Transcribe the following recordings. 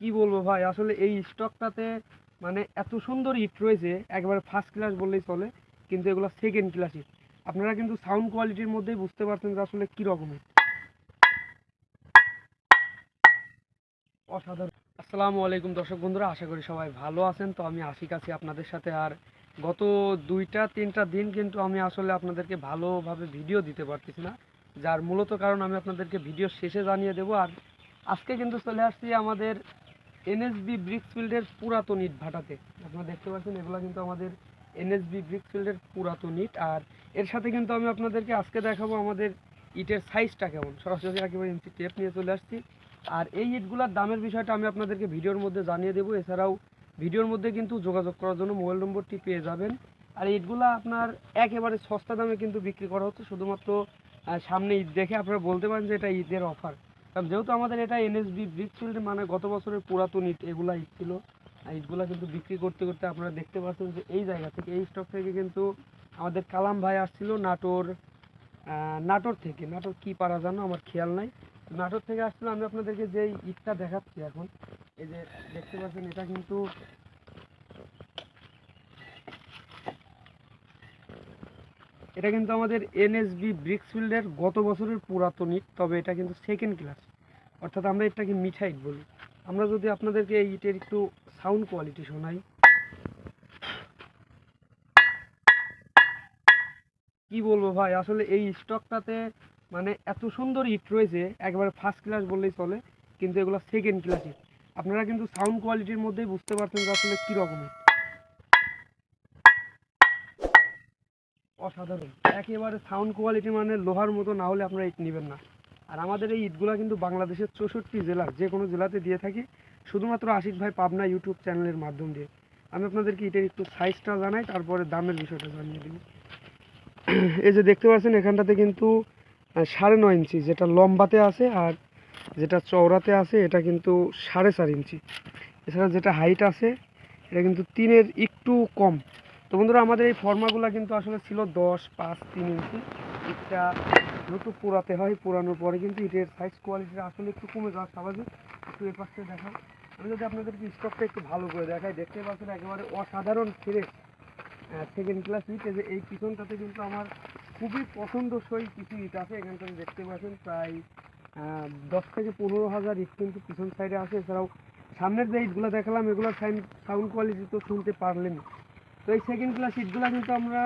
কি বলব ভাই? আসলে এই স্টকটাতে মানে এত সুন্দর ইট রয়েছে, একবারে ফার্স্ট ক্লাস বললেই চলে, কিন্তু এগুলো সেকেন্ড ক্লাস ইট আপনারা কিন্তু সাউন্ড কোয়ালিটির মধ্যেই বুঝতে পারছেন যে আসলে কী রকমের। অসাধারণ। আসসালামু আলাইকুম দর্শক বন্ধুরা, আশা করি সবাই ভালো আছেন। তো আমি আশিক আছি আপনাদের সাথে, আর গত দুইটা, তিনটা দিন কিন্তু আমি আসলে আপনাদেরকে ভালোভাবে ভিডিও দিতে পারতেছি না, যার মূলত কারণ আমি আপনাদেরকে ভিডিও শেষে জানিয়ে দেবো। আর আজকে কিন্তু চলে আসছি আমাদের এনএসবি ব্রিক্সফিল্ডের পুরাতন ইট ভাটাতে। আপনারা দেখতে পাচ্ছেন, এগুলো কিন্তু আমাদের এনএসবি ব্রিক্সফিল্ডের পুরাতন ইট। আর এর সাথে কিন্তু আমি আপনাদেরকে আজকে দেখাবো আমাদের ইটের সাইজটা কেমন। সরাসরি একেবারে ইঞ্চি টেপ নিয়ে চলে আসছি। আর এই ইটগুলোর দামের বিষয়টা আমি আপনাদেরকে ভিডিওর মধ্যে জানিয়ে দেবো। এছাড়াও ভিডিওর মধ্যে কিন্তু যোগাযোগ করার জন্য মোবাইল নম্বরটি পেয়ে যাবেন। আর ইটগুলো আপনার একেবারে সস্তা দামে কিন্তু বিক্রি করা হচ্ছে। শুধুমাত্র সামনে ঈদ দেখে আপনারা বলতে পারেন যে এটা ঈদের অফার। কারণ যেহেতু আমাদের এটা এনএসবি ব্রিকফিল্ড মানে গত বছরের পুরাতন ইট, এগুলা ইট ছিল। ইটগুলা কিন্তু বিক্রি করতে করতে আপনারা দেখতে পাচ্ছেন যে এই জায়গা থেকে, এই স্টক থেকে কিন্তু আমাদের কালাম ভাই আসছিল নাটোর নাটোর থেকে। নাটোর কি পারা জানো? আমার খেয়াল নাই। নাটোর থেকে আসছিল, আমি আপনাদেরকে যে ইটটা দেখাচ্ছি এখন। এই যে দেখতে পাচ্ছেন, এটা কিন্তু এটা কিন্তু আমাদের এনএসবি ব্রিক্সফিল্ডের গত বছরের পুরাতন ইট তবে এটা কিন্তু সেকেন্ড ক্লাস অর্থাৎ আমরা এটাকে মিঠা ইট বলি। আমরা যদি আপনাদেরকে এই ইটের একটু সাউন্ড কোয়ালিটি শোনাই। কি বলব ভাই? আসলে এই স্টকটাতে মানে এত সুন্দর ইট রয়েছে, একবারে ফার্স্ট ক্লাস বললেই চলে, কিন্তু এগুলো সেকেন্ড ক্লাস ইট। আপনারা কিন্তু সাউন্ড কোয়ালিটির মধ্যেই বুঝতে পারছেন যে আসলে কী রকমের অসাধারণ। একেবারে সাউন্ড কোয়ালিটি মানে লোহার মতো না হলে আপনারা ইট নেবেন না। আর আমাদের এই ইটগুলা কিন্তু বাংলাদেশের চৌষট্টি জেলার যে কোনো জেলাতে দিয়ে থাকি। শুধুমাত্র আশিক ভাই পাবনা ইউটিউব চ্যানেলের মাধ্যম দিয়ে। আমি আপনাদেরকে ইটের একটু সাইজটা জানাই, তারপরে দামের বিষয়টা জানিয়ে দিব এই যে দেখতে পাচ্ছেন, এখানটাতে কিন্তু সাড়ে নয় ইঞ্চি, যেটা লম্বাতে আছে আর যেটা চওড়াতে আছে, এটা কিন্তু সাড়ে চার ইঞ্চি। এছাড়া যেটা হাইট আছে, এটা কিন্তু তিনের একটু কম। তো বন্ধুরা, আমাদের এই ফর্মাগুলো কিন্তু আসলে ছিল দশ, পাঁচ, তিন ইঞ্চি। ইটটা যেহেতু পোড়াতে হয় পোড়ানোর পরে কিন্তু ইটের সাইজ কোয়ালিটিটা আসলে একটু কমে যাওয়া স্বাভাবিক একটু এ পাশে দেখাও। আমি যদি আপনাদেরকে স্টকটা একটু ভালো করে দেখাই, দেখতে পাচ্ছেন একেবারে অসাধারণ ফ্রেশ সেকেন্ড ক্লাস ইট যে এই পিছনটাতে কিন্তু আমার খুবই পছন্দসই কিছু ইট আছে। এখানটাতে দেখতে পাচ্ছেন প্রায় দশ থেকে পনেরো হাজার ইট কিন্তু পিছন সাইডে আছে। এছাড়াও সামনের যে ইটগুলো দেখালাম, এগুলোর সাউন্ড কোয়ালিটি তো শুনতে পারলেন এই সেকেন্ড ক্লাস ইটগুলো কিন্তু আমরা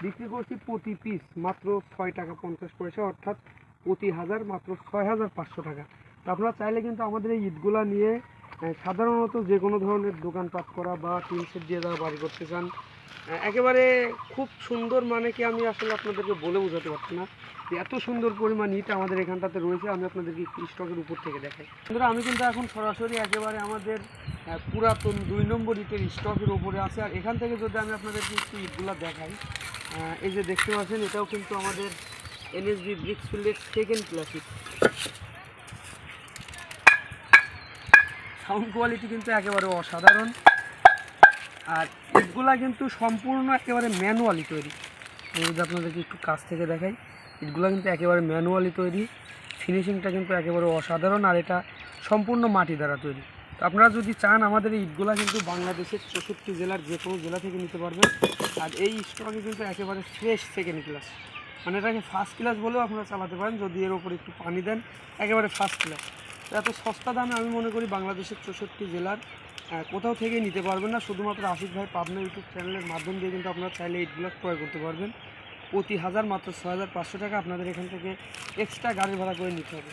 বিক্রি করছি প্রতি পিস মাত্র ছয় টাকা পঞ্চাশ পয়সা, অর্থাৎ প্রতি হাজার মাত্র ছয় হাজার পাঁচশো টাকা। তো আপনারা চাইলে কিন্তু আমাদের এই ইটগুলা নিয়ে সাধারণত যে কোনো ধরনের দোকানপাট করা বা টিন সেট দিয়ে যারা বাড়ি করতে চান একেবারে খুব সুন্দর মানে কি আমি আসলে আপনাদেরকে বলে বোঝাতে পারছি না এত সুন্দর পরিমাণ ইট আমাদের এখানটাতে রয়েছে, আমি আপনাদেরকে স্টকের উপর থেকে দেখাই। বন্ধুরা, আমি কিন্তু এখন সরাসরি একেবারে আমাদের পুরাতন দুই নম্বর ইটের স্টকের উপরে আছে, আর এখান থেকে যদি আমি আপনাদেরকে একটু ইটগুলো দেখাই এই যে দেখতে পাচ্ছেন, এটাও কিন্তু আমাদের এনএসবি ব্রিক্সফিল্ডের সেকেন্ড ক্লাস ইট। সাউন্ড কোয়ালিটি কিন্তু একেবারে অসাধারণ। আর ইটগুলা কিন্তু সম্পূর্ণ একেবারে ম্যানুয়ালি তৈরি। যদি আপনাদেরকে একটু কাছ থেকে দেখাই ইটগুলা কিন্তু একেবারে ম্যানুয়ালি তৈরি। ফিনিশিংটা কিন্তু একেবারে অসাধারণ আর এটা সম্পূর্ণ মাটি দ্বারা তৈরি। তো আপনারা যদি চান, আমাদের এই ইটগুলা কিন্তু বাংলাদেশের চৌষট্টি জেলার যে কোনো জেলা থেকে নিতে পারবেন। আর এই স্টকে কিন্তু একেবারে ফ্রেশ সেকেন্ড ক্লাস মানে এটাকে ফার্স্ট ক্লাস বলেও আপনারা চালাতে পারেন, যদি এর ওপরে একটু পানি দেন, একেবারে ফার্স্ট ক্লাস এত সস্তা দামে আমি মনে করি বাংলাদেশের চৌষট্টি জেলার কোথাও থেকে নিতে পারবেন না। শুধুমাত্র আশিক ভাই পাবনা ইউটিউব চ্যানেলের মাধ্যম দিয়ে কিন্তু আপনারা চাইলে এইটগুলো ক্রয় করতে পারবেন। প্রতি হাজার মাত্র ছয় হাজার পাঁচশো টাকা আপনাদের এখান থেকে এক্সট্রা গাড়ি ভাড়া করে নিতে হবে।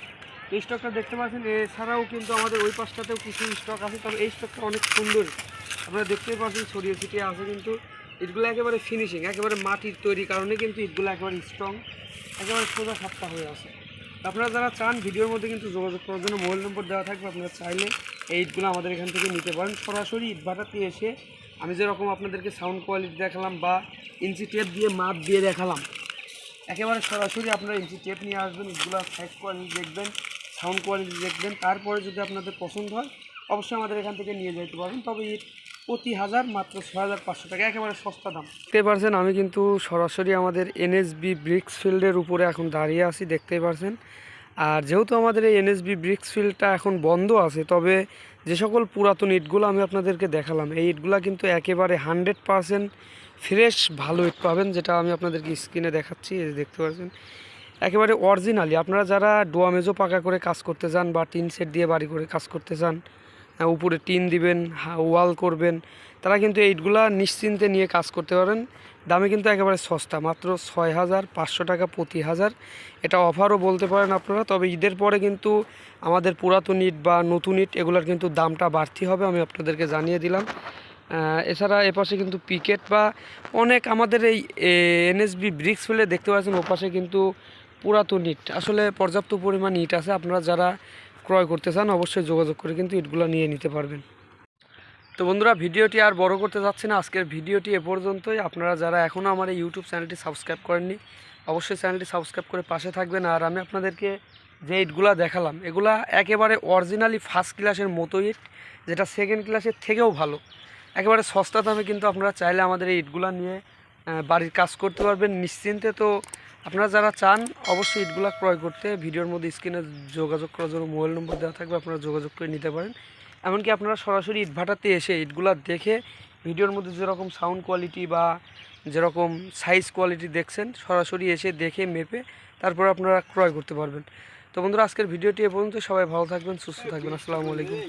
এই স্টকটা দেখতে পাচ্ছেন, এছাড়াও কিন্তু আমাদের ওই পাশটাতেও কিছু স্টক আছে, তবে এই স্টকটা অনেক সুন্দর। আপনারা দেখতেই পাচ্ছেন, ছড়িয়ে ছিটিয়ে আছে কিন্তু ইটগুলো একেবারে ফিনিশিং একেবারে মাটির তৈরি কারণে কিন্তু ইটগুলো একেবারে স্ট্রং একেবারে সোজা সাপ্তাহ হয়ে আছে। আপনারা যারা চান ভিডিওর মধ্যে কিন্তু যোগাযোগ করার জন্য মোবাইল নম্বর দেওয়া থাকবে, আপনারা চাইলে এই ইটগুলো আমাদের এখান থেকে নিতে পারেন। সরাসরি ইট ভাটাতে এসে আমি যেরকম আপনাদেরকে সাউন্ড কোয়ালিটি দেখালাম বা ইঞ্চি টেপ দিয়ে মাপ দিয়ে দেখালাম, একেবারে সরাসরি আপনারা ইঞ্চি টেপ নিয়ে আসবেন ইটগুলো সাইজ কোয়ালিটি দেখবেন সাউন্ড কোয়ালিটি দেখবেন। তারপরে যদি আপনাদের পছন্দ হয়, অবশ্যই আমাদের এখান থেকে নিয়ে যেতে পারবেন। তবে ইট প্রতি হাজার মাত্র ছয় হাজার পাঁচশো টাকা, একেবারে সস্তা দাম। দেখতে পারছেন, আমি কিন্তু সরাসরি আমাদের এনএসবি ব্রিক্স ফিল্ডের উপরে এখন দাঁড়িয়ে আছি, দেখতেই পারছেন। আর যেহেতু আমাদের এই এনএসবি ব্রিক্স ফিল্ডটা এখন বন্ধ আছে, তবে যে সকল পুরাতন ইটগুলো আমি আপনাদেরকে দেখালাম, এই ইটগুলো কিন্তু একেবারে হান্ড্রেড পারসেন্ট ফ্রেশ ভালো ইট পাবেন, যেটা আমি আপনাদেরকে স্ক্রিনে দেখাচ্ছি দেখতে পাচ্ছেন একেবারে অরিজিনালি, আপনারা যারা ডোয়ামেজো পাকা করে কাজ করতে চান বা টিন সেট দিয়ে বাড়ি করে কাজ করতে চান উপরে টিন দিবেন ওয়াল করবেন। তারা কিন্তু এইটগুলা নিশ্চিন্তে নিয়ে কাজ করতে পারেন। দামে কিন্তু একেবারে সস্তা, মাত্র ছয় হাজার পাঁচশো টাকা প্রতি হাজার। এটা অফারও বলতে পারেন আপনারা, তবে ঈদের পরে কিন্তু আমাদের পুরাতন ইট বা নতুন ইট এগুলোর কিন্তু দামটা বাড়তি হবে, আমি আপনাদেরকে জানিয়ে দিলাম। এছাড়া এপাশে কিন্তু পিকেট বা অনেক আমাদের এই এনএসবি ব্রিক্স ফেলে দেখতে পাচ্ছেন, ওপাশে কিন্তু পুরাতন ইট আসলে পর্যাপ্ত পরিমাণ ইট আছে, আপনারা যারা ক্রয় করতে চান, অবশ্যই যোগাযোগ করে কিন্তু ইটগুলো নিয়ে নিতে পারবেন। তো বন্ধুরা, ভিডিওটি আর বড় করতে যাচ্ছি না। আজকের ভিডিওটি এ পর্যন্তই। আপনারা যারা এখনও আমার এই ইউটিউব চ্যানেলটি সাবস্ক্রাইব করেননি, অবশ্যই চ্যানেলটি সাবস্ক্রাইব করে পাশে থাকবেন। আর আমি আপনাদেরকে যে ইটগুলা দেখালাম, এগুলা একেবারে অরিজিনালি ফার্স্ট ক্লাসের মতো ইট, যেটা সেকেন্ড ক্লাসের থেকেও ভালো। একেবারে সস্তা দামে কিন্তু আপনারা চাইলে আমাদের এই ইটগুলা নিয়ে বাড়ির কাজ করতে পারবেন। নিশ্চিন্তে তো আপনারা যারা চান, অবশ্যই ইটগুলা ক্রয় করতে ভিডিওর মধ্যে স্ক্রিনে যোগাযোগ করার জন্য মোবাইল নম্বর দেওয়া থাকবে, আপনারা যোগাযোগ করে নিতে পারেন। এমনকি আপনারা সরাসরি ইট ভাটাতে এসে ইটগুলা দেখে ভিডিওর মধ্যে যেরকম সাউন্ড কোয়ালিটি বা যেরকম সাইজ কোয়ালিটি দেখছেন, সরাসরি এসে দেখে মেপে তারপর আপনারা ক্রয় করতে পারবেন। তো বন্ধুরা, আজকের ভিডিওটি এ পর্যন্ত। সবাই ভালো থাকবেন, সুস্থ থাকবেন। আসসালামু আলাইকুম।